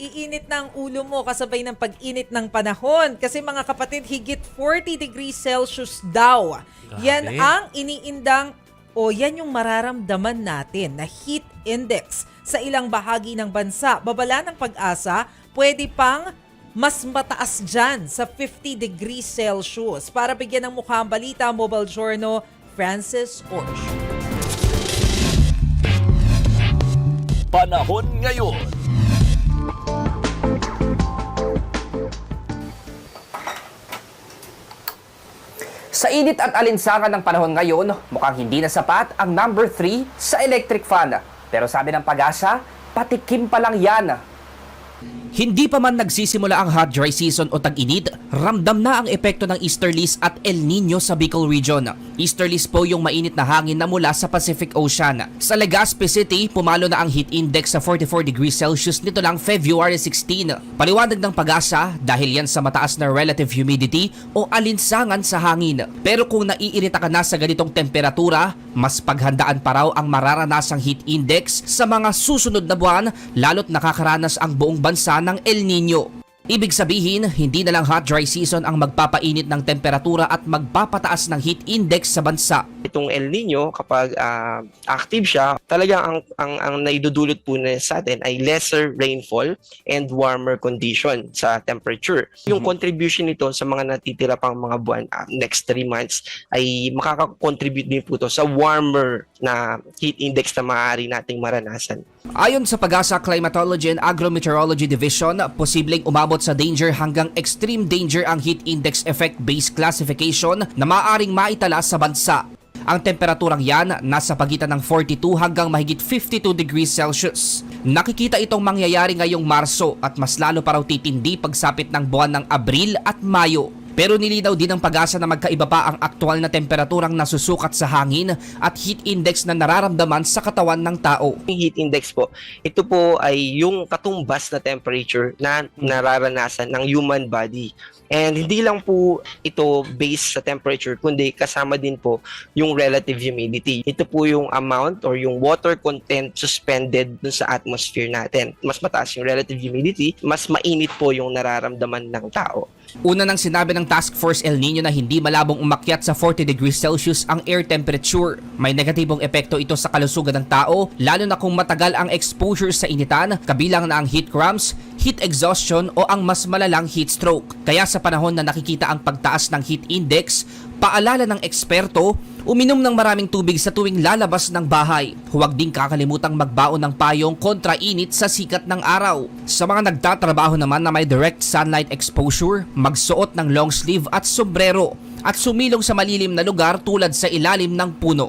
iinit na ang ulo mo kasabay ng pag-init ng panahon. Kasi mga kapatid, higit 40 degrees Celsius daw. Yan ang iniindang o yan yung mararamdaman natin na heat index sa ilang bahagi ng bansa. Babala ng pag-asa, pwede pang mas mataas dyan sa 50 degrees Celsius. Para bigyan ng mukha ang balita, Mobile Journal, Francis Orch. Panahon ngayon. Sa init at alinsangan ng panahon ngayon, mukhang hindi na sapat ang number 3 sa electric fan. Pero sabi ng pag-asa, patikim pa lang yan. Hindi pa man nagsisimula ang hot dry season o tag-init, ramdam na ang epekto ng easterlies at El Nino sa Bicol region. Easterlies po yung mainit na hangin na mula sa Pacific Ocean. Sa Legazpi City, pumalo na ang heat index sa 44 degrees Celsius nito lang February 16. Paliwanag ng pag-asa dahil yan sa mataas na relative humidity o alinsangan sa hangin. Pero kung naiirita ka na sa ganitong temperatura, mas paghandaan pa raw ang mararanasang heat index sa mga susunod na buwan lalo't nakakaranas ang buong bansa ng El Nino. Ibig sabihin, hindi na lang hot dry season ang magpapainit ng temperatura at magpapataas ng heat index sa bansa. itong El Nino kapag ah, active siya, talagang ang ang ang naidudulot po na sa atin ay lesser rainfall and warmer condition sa temperature. Yung contribution nito sa mga natitira pang mga buwan ah, next 3 months ay makaka-contribute din po to sa warmer na heat index na maaari nating maranasan. Ayon sa Pag-asa Climatology and Agrometeorology Division, posibleng umabot sa danger hanggang extreme danger ang heat index effect-based classification na maaaring maitala sa bansa. Ang temperaturang yan nasa pagitan ng 42 hanggang mahigit 52 degrees Celsius. Nakikita itong mangyayari ngayong Marso at mas lalo pa raw titindi pagsapit ng buwan ng Abril at Mayo. Pero nilinaw din ng pag-asa na magkaiba pa ang aktual na temperaturang nasusukat sa hangin at heat index na nararamdaman sa katawan ng tao. Yung heat index po, ito po ay yung katumbas na temperature na nararanasan ng human body. And hindi lang po ito based sa temperature, kundi kasama din po yung relative humidity. Ito po yung amount or yung water content suspended dun sa atmosphere natin. Mas mataas yung relative humidity, mas mainit po yung nararamdaman ng tao. Una nang sinabi ng Task Force El Nino na hindi malabong umakyat sa 40 degrees Celsius ang air temperature. May negatibong epekto ito sa kalusugan ng tao, lalo na kung matagal ang exposure sa initan, kabilang na ang heat cramps, heat exhaustion o ang mas malalang heat stroke. Kaya sa panahon na nakikita ang pagtaas ng heat index, paalala ng eksperto, uminom ng maraming tubig sa tuwing lalabas ng bahay. Huwag ding kakalimutang magbaon ng payong kontra init sa sikat ng araw. Sa mga nagtatrabaho naman na may direct sunlight exposure, magsuot ng long sleeve at sombrero at sumilong sa malilim na lugar tulad sa ilalim ng puno.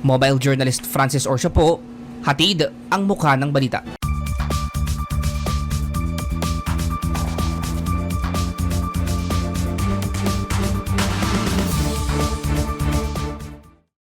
Mobile journalist Francis Orsio po, hatid ang mukha ng balita.